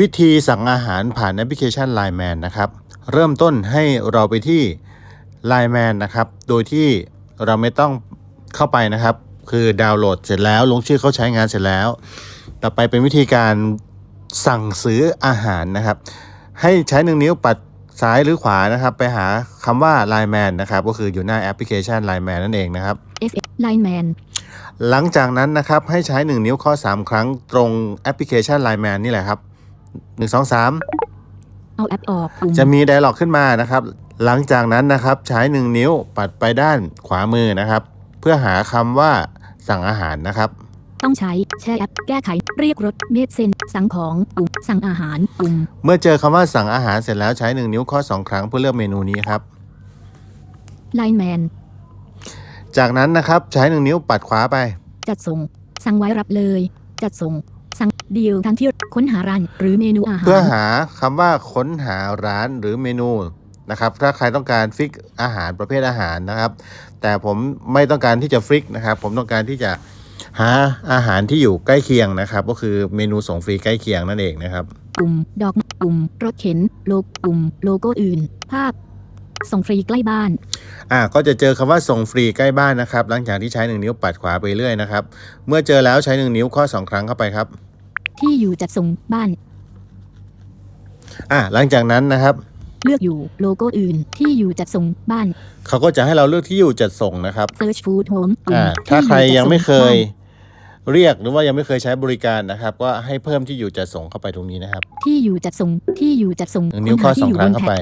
วิธีสั่งอาหารผ่านแอปพลิเคชัน Line Man นะครับ เริ่มต้นให้เราไปที่ Line Man นะครับ โดยที่เราไม่ต้องเข้าไปนะครับ คือดาวน์โหลดเสร็จแล้ว ลงชื่อเข้าใช้งานเสร็จแล้ว ต่อไปเป็นวิธีการสั่งซื้ออาหารนะครับ ให้ใช้หนึ่งนิ้วปัดซ้ายหรือขวานะครับ ไปหาคำว่า Line Man นะครับ ก็คืออยู่หน้าแอปพลิเคชัน Line Man นั่นเองนะครับ S Line Man หลังจากนั้นนะครับให้ใช้1นิ้วข้อ 3 ครั้งตรงแอปพลิเคชัน Line Man นี่แหละครับ 1 2 3เอาแอปออกปุ่มจะมีไดร์ล็อกขึ้นมานะครับ หลังจากนั้นนะครับใช้1นิ้วปัดไปด้านขวามือนะครับ เพื่อหาคำว่าสั่งอาหารนะครับ ต้องใช้แช่แอปแก้ไขเรียกรถเมดเซนสั่งของปุ่มสั่งอาหารปุ่มเมื่อเจอคำว่าสั่งอาหารเสร็จแล้วใช้1นิ้วข้อ2ครั้งเพื่อเลือกเมนูนี้ครับ Line Man จากนั้นนะครับใช้1นิ้วปัดขวาไป จัดส่ง สั่งไว้รับเลย จัดส่ง สั่งดีลทั้งที่ค้นหาร้านหรือเมนูอาหาร เพื่อหาคำว่าค้นหาร้านหรือเมนูนะครับ ถ้าใครต้องการฟิกอาหารประเภทอาหารนะครับ แต่ผมไม่ต้องการที่จะฟิกนะครับ ผมต้องการที่จะหาอาหารที่อยู่ใกล้เคียงนะครับ ก็คือเมนูส่งฟรีใกล้เคียงนั่นเองนะครับ ปุ่ม ดอกปุ่ม รถเข็น โลปุ่ม โลโก้อื่น ภาพ ส่งฟรีใกล้บ้าน อ่าก็จะเจอคำว่าส่งฟรีใกล้บ้านนะครับ หลังจากที่ใช้1นิ้วปัดขวาไปเรื่อยนะครับ เมื่อเจอแล้วใช้1นิ้วข้อ2ครั้งเข้าไปครับ ที่อยู่จัดส่งบ้าน อ่าหลังจากนั้นนะครับ เลือกอยู่โลโก้อื่นที่อยู่จัดส่งบ้าน เขาก็จะให้เราเลือกที่อยู่จัดส่งนะครับ Search Food Home ปุ่มอ่าถ้าใครที่อจัดยังไม่ส่เคยบ้านเรียกหรือว่ายังไม่เคยใช้บริการนะครับ ก็ให้เพิ่มที่อยู่จัดส่งเข้าไปตรงนี้นะครับที่อยู่จัดส่งที่อยู่จัดส่งหนึ่งนิ้วข้อค้สองที่ยู่ครั้งบนเข้าแท็บไป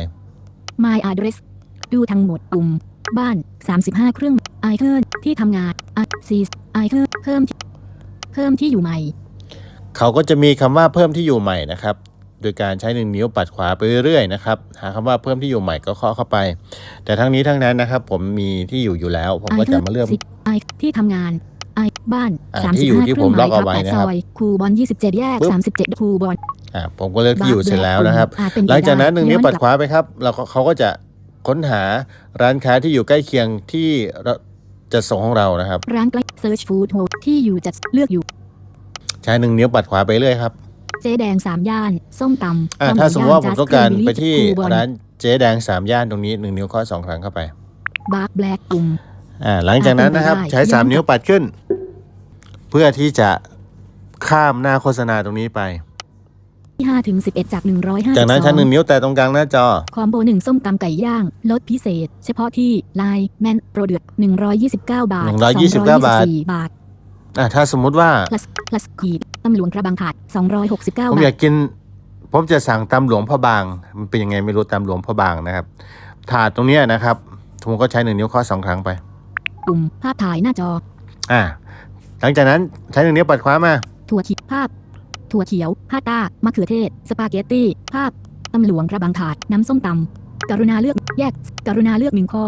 My address ดูทั้งหมดปุ่ม บ้าน 35 เครื่อง i c o n ที่ทำงาน i c i c o n เพิ่มที่เพิ่มที่อยู่ใหม่ เขาก็จะมีคำว่าเพิ่มที่อยู่ใหม่นะครับ โดยการใช้หนึ่งนิ้วปัดขวาไปเรื่อยๆนะครับ หาคำว่าเพิ่มที่อยู่ใหม่ก็เคาะเข้าไป แต่ทั้งนี้ทั้งนั้นนะครับ ผมมีที่อยู่อยู่แล้ว ผมก็จะมาเลือก i ที่ทำงาน i บ้านอ่า35ที่อยู่ที่ผมเครื่ล็อกหเอาไว้แปดนะครับซอยคูบอล27แยกปึ๊บ37คูบอลอ่าผมก็เลือกที่อยู่เสร็จแล้วนะครับอาจเป็นไปหลังจากนั้นหนึ่งนิ้วย้อปัดกลับขวาไปครับแล้วเขาเขาก็จะค้นหาร้านค้าที่อยู่ใกล้เคียงที่เราจะส่งของเรานะครับ ร้านใกล้ Search Food Home ที่อยู่จัดเลือกอยู่ ใช้หนึ่งนิ้วปัดขวาไปเรื่อยครับ เจ๊แดง3ย่านส้มตำอ่าข้วหถ้าสมมติว่าผมย่นต้องการ Just ไปที่คูบอลร้านเจ๊แดงสามย่านตรงนี้หนึ่งนิ้วข้อสองครั้งเข้าไปบาร์แบล็กปุ่มอ่าหลังจากนั้นนะครับอ่าเป็นไปได้ใช้สามนิ้วปัดขึ้น เพื่อที่จะข้ามหน้าโฆษณาตรงนี้ไปที่5ถึง11จาก150จากนั้นใช้หนึ่งนิ้วแต่ตรงกลางหน้าจอ คอมโบหนึ่งส้มตำไก่ย่าง ลดพิเศษ เฉพาะที่ไลน์แมนโปรเดือด129บาท129บาท224บาท อ่าถ้าสมมุติว่า plus plus ขีดตำหลวงกระบังถาด269ผมบาอยาทกกิน ผมจะสั่งตำหลวงพ่อบาง มันเป็นยังไงไม่รู้ตำหลวงพ่อบางนะครับ ถาดตรงเนี้ยนะครับ ผมก็ใช้หนึ่งนิ้วข้อสองครั้งไป ปุ่มภาพถ่ายหน้าจอ อ่า หลังจากนั้นใช้หนึ่งนิ้วปัดขวามา ถั่วขีดภาพ ถั่วเขียวพาสต้ามะเขือเทศ สปาเกตตี้ ภาพตำหลวงกระบังถาดน้ำส้มตำกรุณาเลือกแยก กรุณาเลือกหนึ่งข้อ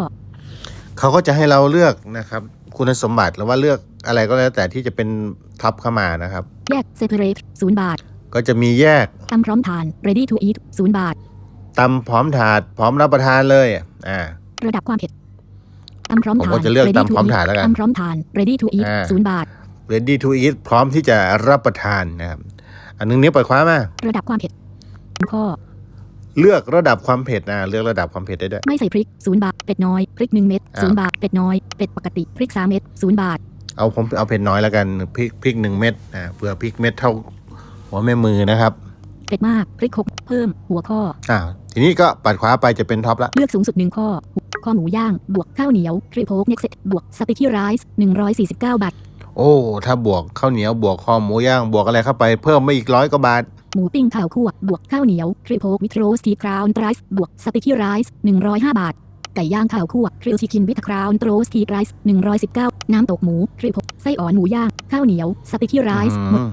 เขาก็จะให้เราเลือกนะครับ คุณสมบัติหรือว่าเลือก อะไรก็แล้วแต่ที่จะเป็นท็อปเข้ามานะครับ แยก separate ศูนย์บาท ก็จะมีแยกตำพร้อมทาน ready to eat ศูนย์บาทตำพร้อมถาด พร้อมรับประทานเลยอ่าระดับความเผ็ดตำพร้อมผมทานก็จะเลือก ready ตำ to พร้อม eat ทานแล้วกันตำพร้อมทาน ready to eat อ่าศูนย์บาท ready to eat พร้อมที่จะรับประทานนะครับ อันหนึงนิ้วปัดขวามา ระดับความเผ็ดข้อเลือกระดับความเผ็ดนะเลือกระดับความเผ็ดได้ด้วยไม่ใส่พริกศูนย์บาทเป็ดน้อยพริกหนึ่งเม็ดอ่าศูนย์บาทเป็ดน้อยเป็ดปกติพริกสามเม็ดศูนย์บาท เอาผมเอาเผ็ดน้อยแล้วกันพริกพริกหนึ่งเม็ดนะเผื่อพริกเม็ดเท่าหัวแม่มือนะครับเป็ดมากพริกหกเพิ่มหัวข้ออ่าทีนี้ก็ปัดขวาไปจะเป็นท็อปละเลือกสูงสุดหนึ่งข้อข้อหมูย่างบวกข้าวเหนียวทริโพกเน็กเซตบวกสติกี้ไรซ์หนึ่งร้อยสี่สิบเก้าบาทโอ้ ถ้าบวกข้าวเหนียวบวกคอหมูย่างบวกอะไรเข้าไปเพิ่มไม่อีกร้อยกว่าบาท หมูปิ้งข้าวคั่วบวกข้าวเหนียวทริโพกวิทโรสทีคราวน์ไรซ์บวกสติกี้ไรซ์หนึ่งร้อยห้าบาท ไก่ย่างข้าวคั่วทริลชิคินวิทคราวน์โรสทีไรซ์หนึ่งร้อยสิบเก้าน้ำตกหมูทริโพกไส้อ่อนหมูย่าง ข้าวเหนียว สติกี้ไรซ์หมดอืม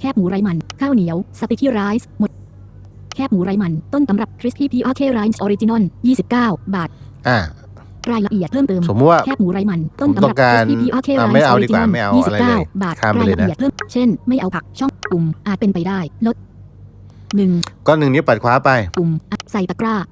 แคบหมูไรมัน ข้าวเหนียว สติกี้ไรซ์หมด แคบหมูไรมัน ต้นตำรับคริสปี้พีอาร์เคไรซ์ออริจินอล29บาท อ่ารายละเอียดเพิ่มเติม สมมติว่าแคบหมูไรมัน ต้นผมตำต้รัอบงการ crispy PRK อะ rice ไม่เอาดีกว่า original ไม่เอาอะไรเลย29บาทข้ามไปรายเลยละนะเอียดเพิ่ม เช่น ไม่เอาผักช่องปุ่มอาจเป็นไปได้ลดหนึ่งก็หนึ่งนิ้วปัดขวาไป ปุ่มอะใส่ตะกร้าปุ่ม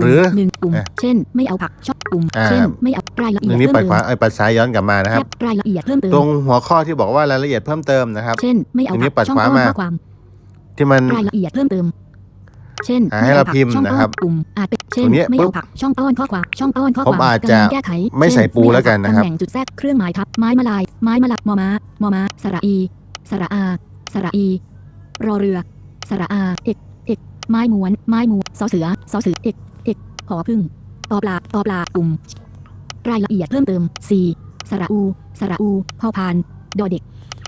หรือหนึ่งปุ่มอะเช่น ไม่เอาผักช่องปุ่มอ่าเช่นไม่เอารายละหเอียนึ่ดงนิ้วเพิ่ปัดมขวาเติมเอ้ยปัดซ้ายย้อนกลับมานะครับแคบรายละเอียดเพิ่มเติมตรงหัวข้อที่บอกว่ารายละเอียดเพิ่มเติมนะครับเช่นไม่เอาหนึ่งนิ้ผัวปัดกช่องขวาอ้อมมาข้อความที่มันรายละเอียดเพิ่มเติมเช่นอ่าให้เราไอผักพิมพ์ช่องนะครับป้อนปุ่มอาจเป็นเช่นตรงเนี้ยไม่ปุ๊เอาบผักช่องป้อนข้อความช่องป้อนข้อผมความอาจจะกำลังแก้ไขไม่ใส่ปูเช่แล้วกันนะครับตำแหน่งจุดแทรกเครื่องหมายทับไม้มาลายไม้มาลักมอม้ามอม้าสระอี สระอา สระอี รอเรือ สระอาเอกเอกไม้ม้วนไม้ม้วนสอเสือสอเสือเอกเอก หอพึ่งตอปลาตอปลาปุ่ม รายละเอียดเพิ่มเติม 4. สระอูสระอูพอพาน ดอเด็ก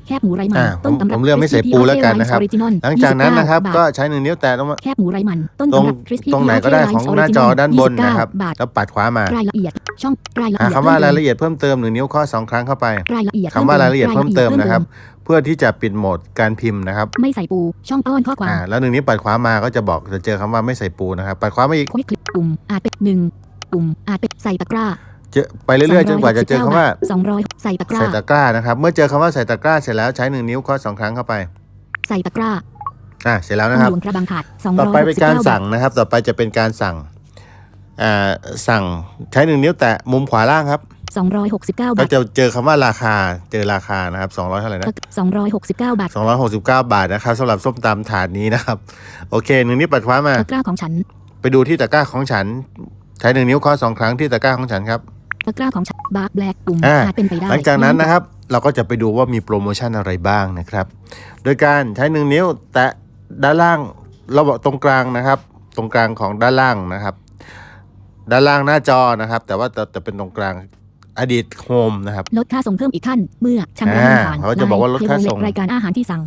แคบหมูไรมันอ่าต้นตำผรับมเลือกไม่ใส่ปูแล้วกันนะครับออริจินอลหลังจากนั้นนะครับ29ก็บาทใช้หนึ่งนิ้วแตะตรงแคบหมูไรมันต้นตรงตำรับ Crispy ตรงไหนก็ได้ของหน้าจอด้านบนนะครับ29บาทแล้วปัดขวามา รายละเอียด ช่องรายละอ่าเอียดคำว่าเพิ่มรายเติมละเอียดเพิ่มเติมหนึ่งนิ้วข้อสองครั้งเข้าไปรายละเอียดคำว่ารายละเอียดเพิ่มเติมนะครับ เพื่อที่จะปิดโหมดการพิมพ์นะครับ ไม่ใส่ปูช่องป้อนข้อความอ่าแล้วหนึ่งนิ้วปัดขวามาก็จะบอกจะเจอคำว่าไม่ใส่ปูนะครับปัดขวามาอีกควิกคลิกปุ่มอาจเป็นหนึ่งปุ่มอาจเป็นใส่ตะกร้าเจอไปเรื่อยๆจนกว่าจะเจอคำว่าสองร้อยใส่ตะกร้าใส่ตะกร้านะครับ เมื่อเจอคำว่าใส่ตะกร้าเสร็จแล้วใช้หนึ่งนิ้วข้อสองครั้งเข้าไป ใส่ตะกร้าอ่าเสร็จแล้วทานะงครับหลวงกระบังขาดสองต่อร้อยไปเป็นการสั่งนะครับ ต่อไปจะเป็นการสั่งอ่า สั่งใช้หนึ่งนิ้วแตะมุมขวาล่างครับสองร้อยหกสิบเก้าก็บาทจะเจอคำว่าราคา เจอราคานะครับ 200 เท่าไหร่นะสองร้อยหกสิบเก้าบาท 269 บาทนะครับสำหรับส้มตำถาดนี้นะครับ โอเค หนึ่งนิ้วปัดขวามา ตะกร้าของฉัน ไปดูที่ตะกร้าของฉัน ใช้หนึ่งนิ้วข้อสองครั้งที่ตะกร้าของฉันครับ ตะกร้าของฉัน บาร์แบล็กปุ่มอ่าอาจเป็นไปได้ หลังจากนั้นนะครับ เราก็จะไปดูว่ามีโปรโมชั่นอะไรบ้างนะครับ โดยการใช้หนึ่งนิ้วแตะด้านล่าง ระบบตรงกลางนะครับ ตรงกลางของด้านล่างนะครับ ด้านล่างหน้าจอนะครับ แต่ว่าจะจะเป็นตรงกลางอดีตโฮมนะครับ ลดค่าส่งเพิ่มอีกขั้น เมื่อชำระอ่าเงินผ่านเขาจะบอกว่าลดค่าส่งเทเบิลเล็กรายการอาหารที่สั่ง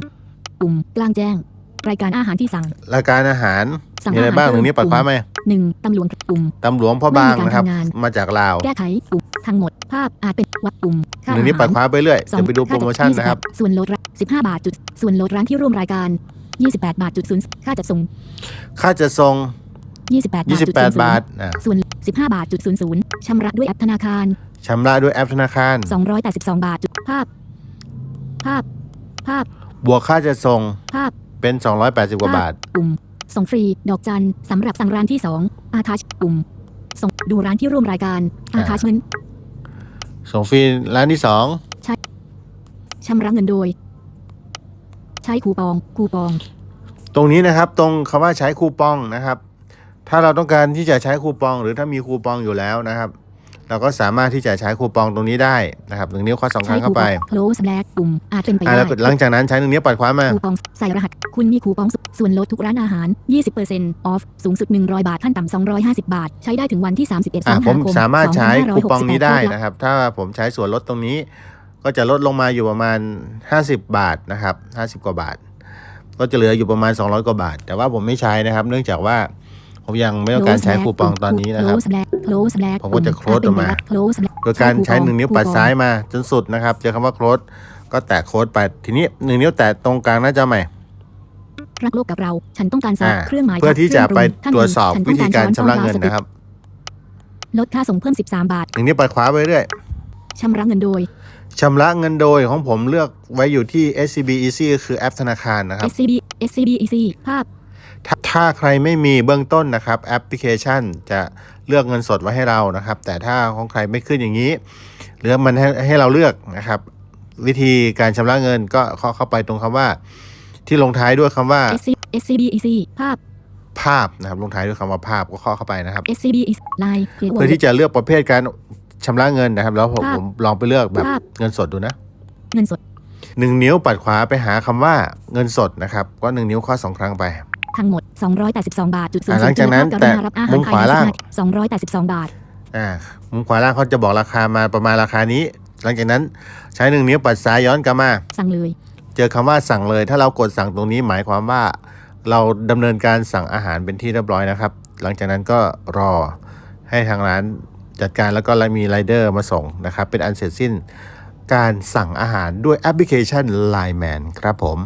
ปุ่มกลางแจ้ง รายการอาหารที่สั่ง รายการอาหารสั่งมีอะไรอาหารบ้างหนึ่งนิ้วปัดขวาปุ่มไหมหนึ่งตำรวจปุ่มตำหลวงพ่อบางนะครับไม่มีการทำงานมาจากลาวแก้ไขปุ่มทั้งหมดภาพอาจเป็นวัดปุ่มค่าหนึ่งนิ้วปัดขวาไปเรื่อยสองจะไปดูโปรโมชั่นค่าจัดนะครับ20ส่วนลดละ15บาทจุดส่วนลดร้านที่ร่วมรายการ28บาทจุดศูนย์ค่าจัดส่ง ค่าจะส่ง 28 บาทจุดศูนย์28บาทอ่าส่วน 15 บาทจุดศูนย์ศูนย์ชำระด้วยแอปธนาคาร ชำระด้วยแอปธนาคาร 282 บาทจุดภาพ ภาพ ภาพ บวกค่าจะส่ง ภาพ เป็น 280 กว่าบาทปุ่ม ส่งฟรี ดอกจันสำหรับสั่งร้านที่ 2 อาทัชปุ่ม ส่งดูร้านที่ร่วมรายการ อาอ่าทัชเงินส่งฟรีร้านที่ชำระเงินโดย ใช้คูปอง คูปอง2ตรงนี้นะครับ ตรงคำว่าใช้คูปองนะครับ ถ้าเราต้องการที่จะใช้คูปอง หรือถ้ามีคูปองอยู่แล้วนะครับ เราก็สามารถที่จะใช้คูปองตรงนี้ได้นะครับหนึ่งนิ้วข้อสองคใช้รั้งคูเข้าปไปอง close black ปุ่มอาจเป็นไปอ่าได้แล้วหลังจากนั้นใช้หนึ่งนิ้วปัดขวามาคูปองใส่รหัส คุณมีคูปองส่วนลดทุกร้านอาหาร 20% off สูงสุด 100 บาทขั้นต่ำ250 บาท ใช้ได้ถึงวันที่ 31สิงอ่าหาผมคมสามารถใช้คูปองนี้ได้2568นะครับ ถ้าผมใช้ส่วนลดตรงนี้ ก็จะลดลงมาอยู่ประมาณ 50 บาทนะครับ 50 กว่าบาท ก็จะเหลืออยู่ประมาณ 200 กว่าบาท แต่ว่าผมไม่ใช้นะครับ เนื่องจากว่า ผมยังไม่ต้องการใช้คูปองตอนนี้นะครับ close black close black ผมก็จะ close ออกมา close black โดยการใช้หนึ่งนิ้วปัดคูปองซ้ายมาจนสุดนะครับ เจอคำว่าโค้ดก็แตะโค้ดไป ทีนี้หนึ่งนิ้วแตะตรงกลางหน้าจอใหม่รักโลกกับเรา ฉันต้องการสอบอ่าเครื่องหมายเพื่อที่จะไปท่านตรวจสอบฉันวิธีการต้องชำระเงินช้อนะครับ ลดค่าส่งเพิ่ม 13 บาทหนึ่งนิ้วปัดขวาไปเรื่อยชำระเงินโดยชำระเงินโดยของผมเลือกไว้อยู่ที่ SCB Easy ก็คือแอปธนาคารนะครับ SCB SCB EC ภาพ ถ้าถ้าใครไม่มีเบื้องต้นนะครับแอปพลิเคชันจะเลือกเงินสดไว้ให้เรานะครับ แต่ถ้าของใครไม่ขึ้นอย่างนี้หรือมันให้ให้เราเลือกนะครับ วิธีการชำระเงินก็เข้าเข้าไปตรงคำว่า ที่ลงท้ายด้วยคำว่า SC SCB EC ภาพภาพนะครับลงท้ายด้วยคำว่าภาพก็ข้อเข้าไปนะครับ SCB EC ไลน์เพื่อที่จะเลือกประเภทการชำระเงินนะครับ แล้วผมภาพผมลองไปเลือกแบบภาพเงินสดดูนะ เงินสดหนึ่งนิ้วปัดขวาไปหาคำว่าเงินสดนะครับ ก็หนึ่งนิ้วข้อสองครั้งไปทั้งหมด 282 บาทจุดศูนอ่าย์หลังจากนั้นกรุณแตะรับอาหารมุมขวาล่างภใน282 บาทอ่ามุมขวาล่างเขาจะบอกราคามาประมาณราคานี้ หลังจากนั้นใช้หนึ่งนิ้วปัดซ้ายย้อนกลับมา สั่งเลย เจอคำว่าสั่งเลย ถ้าเรากดสั่งตรงนี้หมายความว่า เราดำเนินการสั่งอาหารเป็นที่เรียบร้อยนะครับ หลังจากนั้นก็รอให้ทางร้านจัดการแล้วก็มีไรเดอร์มาส่งนะครับ เป็นอันเสร็จสิ้นการสั่งอาหารด้วยแอปพลิเคชัน Line Man ครับผม